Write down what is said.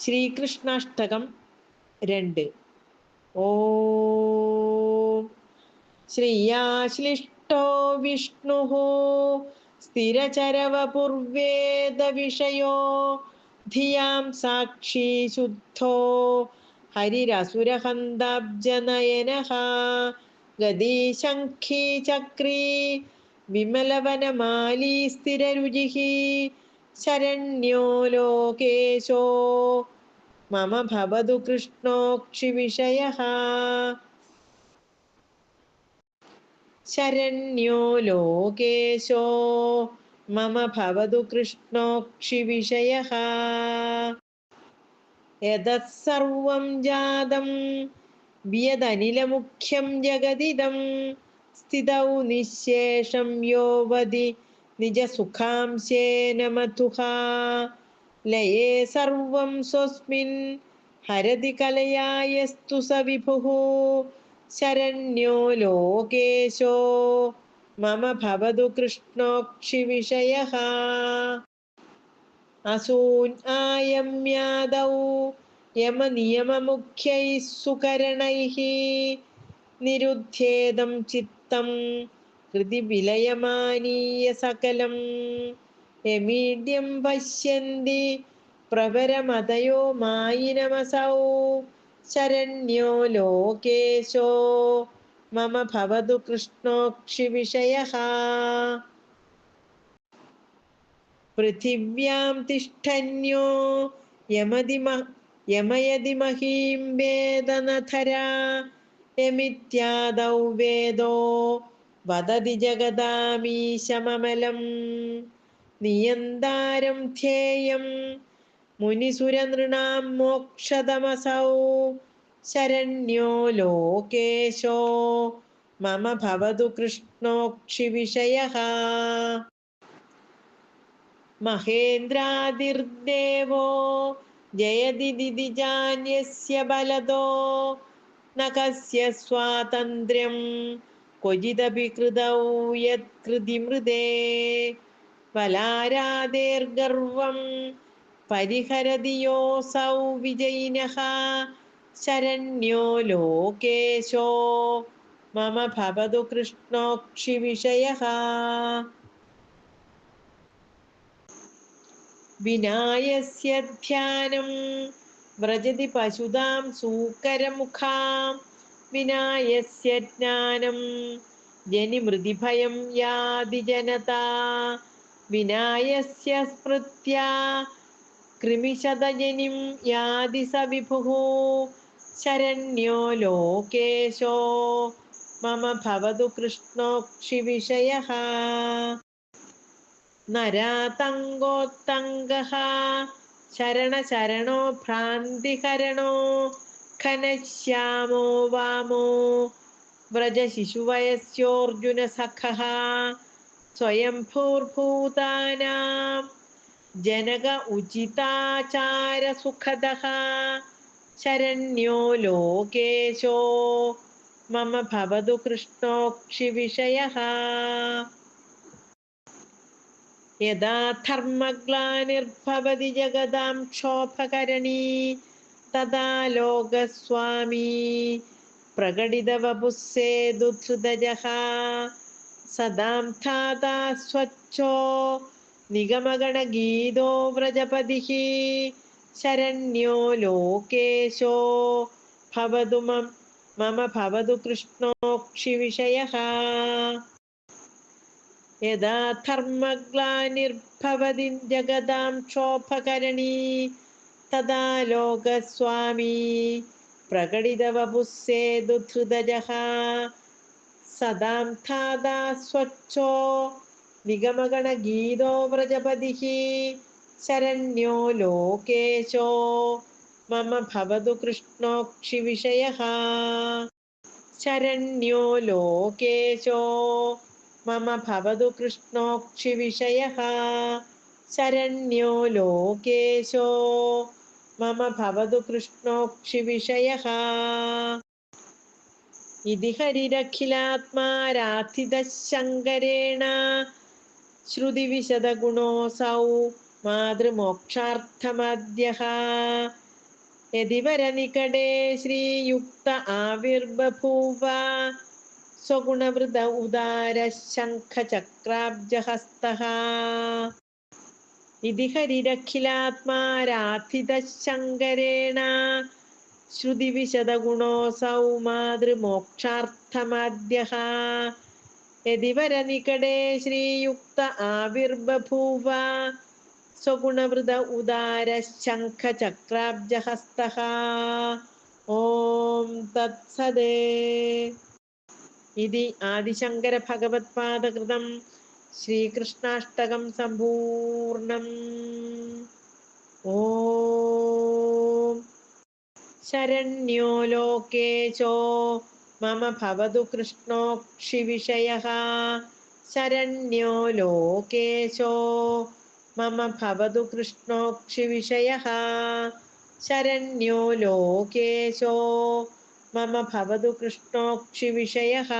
ശ്രീകൃഷ്ണാഷ്ടകം രണ്ട്. ഓം സ്ഥിരചരവ വിഷ്ണു സ്ഥിരചരവപുർവേദവിഷയോ ധിയാം സാക്ഷി ശുദ്ധോ ഹരിരസുരഹന്താബ്ജനയനഃ ഗതിശംഖി ചക്രീ വിമലവനമാലീ സ്ഥിരരുചിഃ ശരണ്യോ ലോകേശോ മമ ഭവതു കൃഷ്ണോക്ഷിവിഷയः ശരണ്യോ ലോകേശോ മമ ഭവതു കൃഷ്ണോക്ഷിവിഷയः യതഃ സർവം ജാതം വ്യതനിലമുഖ്യം ജഗതിദം സ്ഥിതൗ നിശേഷം യോവതി നിജസുഖാംശേന മധുഃ ലയേ സർവം സ്വസ്മിൻ ഹരതി കലയായസ്തു സ വിഭുഃ ശരണ്യോ ലോകേശോ മമ ഭവതു കൃഷ്ണോക്ഷിവിഷയः അസൂൻ ആയമ്യാദൗ യമനിയമമുഖ്യൈः സുകരണൈः നിരുധ്യേദം കൃതി വിലയമാനീയ സകലം എമീഡ്യം പശ്യന്തി പ്രവരമതയോ മായിനമസൗ. ശരണ്യോ ലോകേശോ. മമ ഭവതു കൃഷ്ണോക്ഷിവിഷയः പൃഥിവ്യാം തിഷ്ഠന്യോ യമതി യമയതി മഹീം വേദനധരാ. യമിത്യാദൗ വേദോ വദതി ജഗദാമീശമലം നിയന്താരം ധ്യേയം. മുനിസുരനൃണാം മോക്ഷതമസൗ. ശരണ്യോ ലോകേശോ. മമ ഭവതു കൃഷ്ണോക്ഷി വിഷയ മഹേന്ദ്രാതിർദേവോ. ജയതി ദിദിജാന്യസ്യ ബലതോ നഖസ്യ സ്വാതന്ത്ര്യം. ക്വചിദപി കൃതൗ യത്കൃതി മൃദേ ബലാരാദേർഗർവം പരിഹരതി യോസൗ വിജയിനഃ ശരണ്യോ ലോകേശോ മമ ഭവതു കൃഷ്ണോക്ഷിവിഷയः വിനായസ്യ ധ്യാനം വ്രജതി പശുതാം സൂക്കരമുഖാം വിനായസ്യ ജ്ഞാനം. ജനിമൃതിഭയം യാതി ജനത. വിനായസ്യ സ്മൃത്യ. കൃമിശതജനിം യാതി സ വിഭുഃ. ശരണ്യോ ലോകേശോ. മമ ഭവതു കൃഷ്ണോക്ഷിവിഷയः നരാതങ്കോത്തങ്കഃ ശരണശരണോ ഭ്രാന്തിഹരണോ. ഘനശ്യാമോ വാമോ വ്രജശിശുവയസ്യോർജുന സഖഃ സ്വയംഭൂർഭൂതാനാം ജനക ഉചിതാചാരസുഖദഃ ശരണ്യോ ലോകേശോ മമ ഭവതു കൃഷ്ണോക്ഷിവിഷയः यदा धर्मग्लानिर्भवति जगदां ക്ഷോഭകരണീ തഥാ ലോകസ്വാമീ പ്രകടിതവപുസ്സേതുധൃതജഃ സദാം ധാതാ സ്വച്ഛോ നിഗമഗണഗീതോ വ്രജപതിഃ ശരണ്യോ ലോകേശോ ഭവതു മമ ഭവതു കൃഷ്ണോക്ഷിവിഷയः യഥാ ധർമ്മഗ്ലാനിർഭവതി जगदां ക്ഷോഭകരണീ തഥാ ലോകസ്വാമീ പ്രകടിതവപുസ്സേതുധൃതജഃ സദാം ധാതാ സ്വച്ഛോ നിഗമഗണഗീതോ വ്രജപതിഃ ശരണ്യോ ലോകേശോ മമ ഭവതു കൃഷ്ണോക്ഷിവിഷയः ശരണ്യോ ലോകേശോ മമ ഭവതു കൃഷ്ണോക്ഷിവിഷയः ശരണ്യോ ലോകേശോ മമ ഭവതു കൃഷ്ണോക്ഷിവിഷയः ഇതി ഹരിരഖിലാത്മാരാധിതശങ്കരേണ ശ്രുതിവിശദഗുണോऽസൗ മാതൃമോക്ഷാർത്ഥമദ്യഃ യതിവരനികടേ ശ്രീയുക്ത ആവിർബഭൂവ സ്വഗുണവൃത ഉദാര ശംഖചക്രാബ്ജഹസ്തഃ ഇതി ഹരിരഖിലാത്മാരാധിതശങ്കരേണ ശ്രുതിവിശദഗുണോऽസൗ മാതൃമോക്ഷാർത്ഥമാദ്യः യതിവരനികടേ ശ്രീയുക്ത ആവിർബഭൂവ. സ്വഗുണവൃത ഉദാര ശംഖചക്രാബ്ജഹസ്തഃ ഓം തത്സദേ. ഇതി ആദിശങ്കര ഭഗവത്പാദകൃതം ശ്രീകൃഷ്ണാഷ്ടകം സമ്പൂർണം ഓം ശരണ്യോ ലോകേശോ മമ ഭവതു കൃഷ്ണോക്ഷിവിഷയः ശരണ്യോ ലോകേശോ മമ ഭവതു കൃഷ്ണോക്ഷിവിഷയः ശരണ്യോ ലോകേശോ മമ ഭവതു കൃഷ്ണോക്ഷിവിഷയः